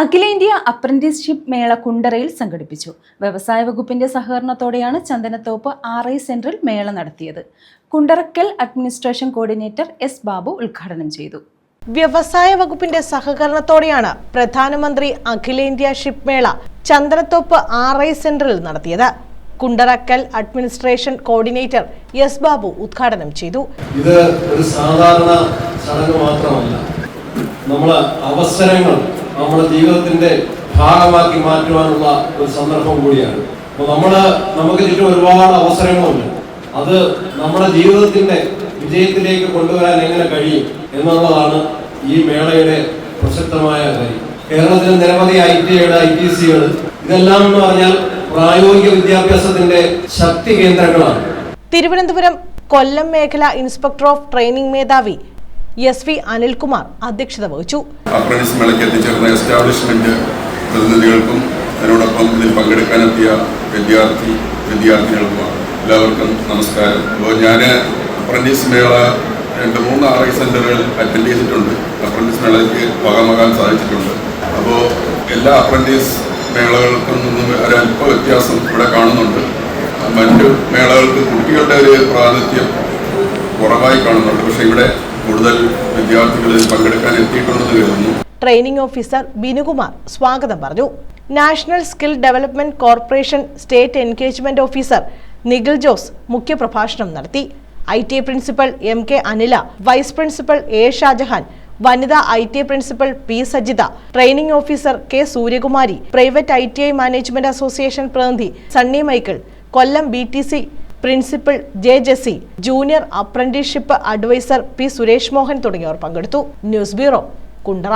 അഖിലേന്ത്യാ അപ്രന്റീസ്ഷിപ്പ് മേള കുണ്ടറയിൽ സംഘടിപ്പിച്ചു. വ്യവസായ വകുപ്പിന്റെ സഹകരണത്തോടെയാണ് ചന്ദനത്തോപ്പ് ആർ ഐ സെന്ററിൽ മേള നടത്തിയത്. Kundarakkal administration coordinator S Babu ഉദ്ഘാടനം ചെയ്തു. വ്യവസായ വകുപ്പിന്റെ സഹകരണത്തോടെയാണ് പ്രധാനമന്ത്രി അഖിലേന്ത്യാ ഷിപ്പ് മേള ചന്ദനത്തോപ്പ് ആർ ഐ സെന്ററിൽ നടത്തിയത്. Kundarakkal administration coordinator S Babu ഉദ്ഘാടനം ചെയ്തു. ഇത് ഒരു സാധാരണ ചടങ്ങ് മാത്രമല്ല. നമ്മൾ അവസരങ്ങൾ നമ്മുടെ ജീവിതത്തിന്റെ ഭാഗമാക്കി മാറ്റുവാനുള്ള ഒരു സന്ദർഭം കൂടിയാണ്. അപ്പോൾ നമ്മൾ നമുക്ക് ചുറ്റും ഒരുപാട് അവസരങ്ങളുണ്ട്. അത് നമ്മുടെ ജീവിതത്തിന്റെ വിജയത്തിലേക്ക് കൊണ്ടുവരാൻ എങ്ങനെ കഴിയും എന്നുള്ളതാണ് ഈ മേളയുടെ പ്രസക്തമായ കാര്യം. കേരളത്തിൽ നിരവധി ഐ ടികൾ ഐ ടി സികൾ ഇതെല്ലാം എന്ന് പറഞ്ഞാൽ പ്രായോഗിക വിദ്യാഭ്യാസത്തിന്റെ ശക്തി കേന്ദ്രങ്ങളാണ്. തിരുവനന്തപുരം കൊല്ലം മേഖല ഇൻസ്പെക്ടർ ഓഫ് ട്രെയിനിംഗ് മേധാവി എസ് വി അനിൽകുമാർ അധ്യക്ഷത വഹിച്ചു. അപ്രന്റീസ് മേളയ്ക്ക് എത്തിച്ചേർന്ന എസ്റ്റാബ്ലിഷ്മെന്റ് പ്രതിനിധികൾക്കും അതിനോടൊപ്പം ഇതിൽ പങ്കെടുക്കാനെത്തിയ വിദ്യാർത്ഥി വിദ്യാർത്ഥികൾക്കുമാണ് എല്ലാവർക്കും നമസ്കാരം. അപ്പോൾ ഞാൻ അപ്രന്റീസ് മേള രണ്ട് മൂന്ന് ആർ ഐ സെന്ററുകൾ അറ്റൻഡ് ചെയ്തിട്ടുണ്ട്. അപ്രന്റീസ് മേളയ്ക്ക് ഭാഗമാകാൻ സാധിച്ചിട്ടുണ്ട്. അപ്പോൾ എല്ലാ അപ്രന്റീസ് മേളകൾക്കും നിന്നും ഒരല്പ വ്യത്യാസം ഇവിടെ കാണുന്നുണ്ട്. മറ്റു മേളകൾക്ക് കുട്ടികളുടെ ഒരു പ്രാതിനിധ്യം കുറവായി കാണുന്നുണ്ട്. പക്ഷേ ഇവിടെ കൂടുതൽ വിദ്യാർത്ഥികൾ പങ്കെടുക്കാൻ എത്തിയിട്ടുണ്ടെന്ന് കരുതുന്നു. ട്രെയിനിംഗ് ഓഫീസർ ബിനുകുമാർ സ്വാഗതം പറഞ്ഞു. National skill development corporation state engagement officer Nikhil Jose മുഖ്യപ്രഭാഷണം നടത്തി. I T principal M K Anila vice principal A Shajahan വനിതാ I T principal P Sajitha training officer K Suryakumari private I T I management association പ്രതിനിധി Sunny Michael Kollam B T C principal J Jessy junior apprenticeship adviser P Suresh Mohan തുടങ്ങിയവർ പങ്കെടുത്തു. News bureau Kundara.